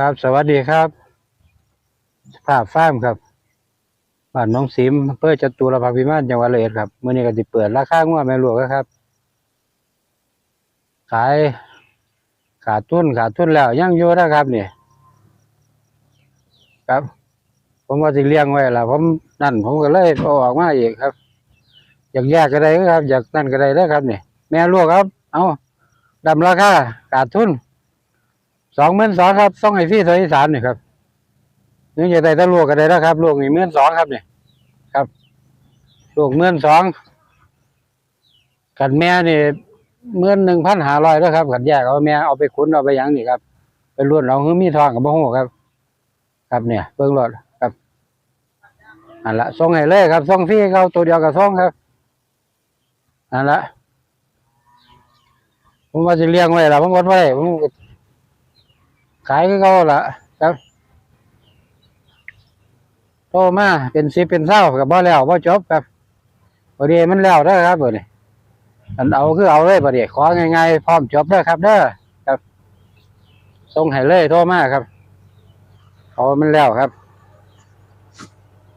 ครับ สวัสดีครับภาพฟ้าร์มครับบ้านน้องสิมอำเพื่อจตุรพักษ์พิมานจังหวัดระยครับเมื้อนี้ก็สิเปิดราคางัวแม่ลูกแล้วครับ ขายขาดทุนขาดทุนแล้วยังอยู่นะครับนี่ครับ ผมว่าสิเลี้ยงไว้ละผมนั่นผมก็เลยเอาออกมาอีกครับ อยากแยกก็ได้ครับ อยากนั่นก็ได้เด้อครับนี่แม่ลูกครับ เอาดำราคาขาดทุน สองหมื่นสองครับส่งให้ฟรีตัวที่สามนี่ครับนี่จะได้ถ้าลูกก็ได้แล้วครับลูกนี่หมื่นสองครับเนี่ยครับลูกหมื่นสองขันแม่นี่หมื่นหนึ่งพันห้าร้อยแล้วครับขันแยกเอาแม่เอาไปขุนเอาไปยังนี่ครับไปรุ่นเอาคือมีทองกับบ่หูครับ ครับเนี่ยเบิ่งรถครับอันละส่งให้เลยครับส่งฟรีเขาตัวเดียวกับส่งครับอันละผมว่าจะเลี้ยงไว้ละผมวัดไว้ผม ขายก็เขาละครับโตมาเป็นสิบเป็นเศร้ากับบ่แล้วบ่จบครับพอดีมันแล้วเด้ครับบ่นี่อันเอาคือเอาเลยบ่ดีของ่ายๆพร้อมจบเด้ครับ เด้อครับส่งให้เลยโทรมาครับเอามันแล้วครับ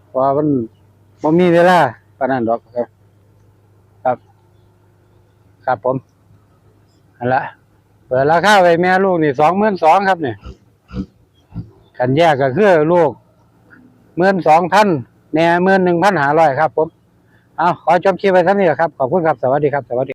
เพราะว่ามันบ่มีเวลาปานนั้นดอกครับ ครับ ครับผมอันละ เปิดราคาไปแม่ลูกนี่สองหมื่นสองครับเนี่ยขันแยกก็คือลูกหมื่นสองพันแม่หมื่นหนึ่งพันหาร้อยครับผม เอาขอจบคลิปไว้ท่านี้ครับ ขอบคุณครับ สวัสดีครับ สวัสดี